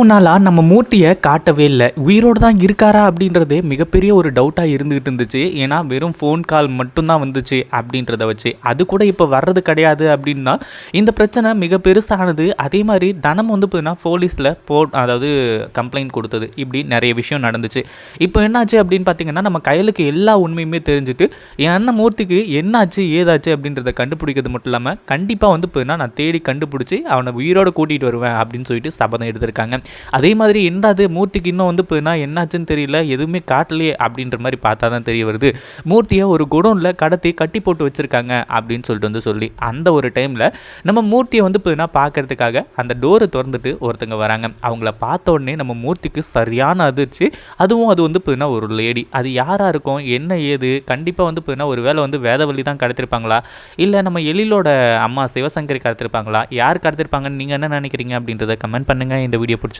இவ்வளவு நாளாக நம்ம மூர்த்தியை காட்டவே இல்லை. உயிரோடு தான் இருக்காரா அப்படின்றதே மிகப்பெரிய ஒரு டவுட்டாக இருந்துகிட்டு இருந்துச்சு. ஏன்னா வெறும் ஃபோன் கால் மட்டும்தான் வந்துச்சு அப்படின்றத வச்சு. அது கூட இப்போ வர்றது கிடையாது அப்படின்னா இந்த பிரச்சனை மிக பெருசானது. அதே மாதிரி தனம் வந்து பார்த்தீங்கன்னா போலீஸில் போ அதாவது கம்ப்ளைண்ட் கொடுத்தது. இப்படி நிறைய விஷயம் நடந்துச்சு. இப்போ என்னாச்சு அப்படின்னு பார்த்தீங்கன்னா நம்ம கையலுக்கு எல்லா உண்மையுமே தெரிஞ்சுட்டு என் அண்ணன் மூர்த்திக்கு என்னாச்சு ஏதாச்சு அப்படின்றத கண்டுபிடிக்கிறது மட்டும் இல்லாமல் கண்டிப்பாக வந்து பார்த்தீங்கன்னா நான் தேடி கண்டுபிடிச்சி அவனை உயிரோடு கூட்டிகிட்டு வருவேன் அப்படின்னு சொல்லிட்டு சபதம் எடுத்திருக்காங்க. அதே மாதிரி என்னது மூர்த்திக்கு இன்னும் வந்து பார்த்தீங்கன்னா என்னாச்சுன்னு தெரியல எதுவுமே காட்டலையே அப்படின்ற மாதிரி பார்த்தா தான் தெரிய வருது. மூர்த்தியை ஒரு குடோனில் கடத்தி கட்டி போட்டு வச்சுருக்காங்க அப்படின்னு சொல்லிட்டு வந்து சொல்லி அந்த ஒரு டைமில் நம்ம மூர்த்தியை வந்து பார்த்தீங்கன்னா பார்க்கறதுக்காக அந்த டோரை திறந்துட்டு ஒருத்தங்க வராங்க. அவங்கள பார்த்த உடனே நம்ம மூர்த்திக்கு சரியான அதிர்ச்சி. அதுவும் அது வந்து பார்த்தீங்கன்னா ஒரு லேடி. அது யாராக இருக்கும்? என்ன ஏது? கண்டிப்பாக வந்து பார்த்தீங்கன்னா ஒரு வேளை வந்து வேதவள்ளி தான் கடத்திருப்பாங்களா? இல்லை நம்ம எழிலோட அம்மா சிவசங்கரி கடத்திருப்பாங்களா? யார் கடத்திருப்பாங்கன்னு நீங்கள் என்ன நினைக்கிறீங்க அப்படின்றத கமெண்ட் பண்ணுங்கள் இந்த வீடியோ பிடிச்சி